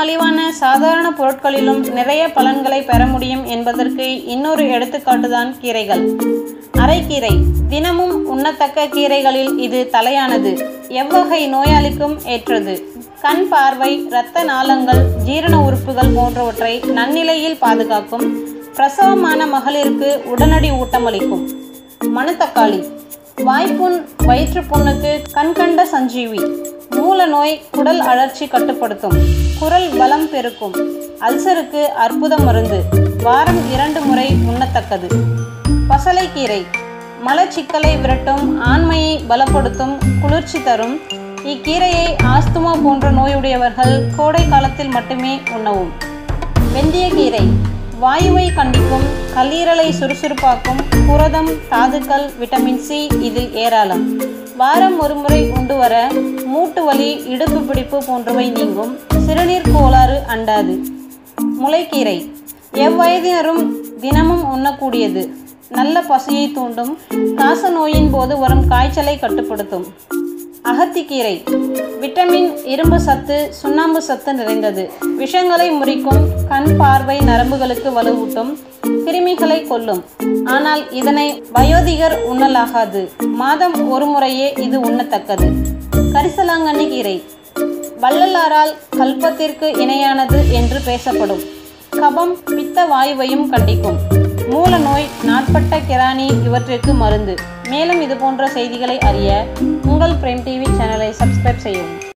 மலிவான சாதாரண பொருட்களிலும் நிறைய பலன்களை பெற முடியும் என்பதற்கு இன்னொரு எடுத்துக்காட்டுதான் கீரைகள். அரைக்கீரை தினமும் உண்ணத்தக்க கீரைகளில் இது தலையானது. எவ்வகை நோயாளிக்கும் ஏற்றது. கண் பார்வை இரத்த நாளங்கள் ஜீரண உறுப்புகள் போன்றவற்றை நன்னிலையில் பாதுகாக்கும் பிரசவமான மகளிருக்கு உடனடி ஊட்டமளிக்கும். மணத்தக்காளி. வாய்ப்புண் வயிற்றுப்புண்ணுக்கு கண்கண்ட சஞ்சீவி. மூல நோய் குடல் அழற்சி கட்டுப்படுத்தும். குரல் பலம் பெருக்கும். அல்சருக்கு அற்புத மருந்து. வாரம் இரண்டு முறை உண்ணத்தக்கது. பசலைக்கீரை. மலச்சிக்கலை விரட்டும் ஆண்மையை பலப்படுத்தும் குளிர்ச்சி தரும். இக்கீரையை ஆஸ்துமா போன்ற நோயுடையவர்கள் கோடை காலத்தில் மட்டுமே உண்ணவும். வெந்தயக்கீரை வாயுவை கண்டிக்கும் கல்லீரலை சுறுசுறுப்பாக்கும் புரதம் தாதுக்கள் விட்டமின் சி இதில் ஏராளம். வாரம் ஒருமுறை உண்டு வர மூட்டு வலி இடுப்பு பிடிப்பு போன்றவை நீங்கும். சிறுநீர் கோளாறு அண்டாது. முளைக்கீரை. எவ்வயதினரும் தினமும் உண்ணக்கூடியது. நல்ல பசியை தூண்டும். காச நோயின் போது வரும் காய்ச்சலை கட்டுப்படுத்தும். அகத்திக்கீரை. விட்டமின் இரும்பு சத்து சுண்ணாம்பு சத்து நிறைந்தது. விஷங்களை முறிக்கும் கண் பார்வை நரம்புகளுக்கு வலுவூட்டும். கிருமிகளை கொல்லும். ஆனால் இதனை வயோதிகர் உண்ணலாகாது. மாதம் ஒரு முறையே இது உண்ணத்தக்கது. கரிசலாங்கண்ணி கீரை. வள்ளலாரால் கல்பத்திற்கு இணையானது என்று பேசப்படும். கபம் பித்த வாயுவையும் கண்டிக்கும். மூல நோய் நாட்பட்ட கிராணி இவற்றிற்கு மருந்து. மேலும் இது போன்ற செய்திகளை அறிய உங்கள் பிரேம் டிவி சேனலை சப்ஸ்கிரைப் செய்யவும்.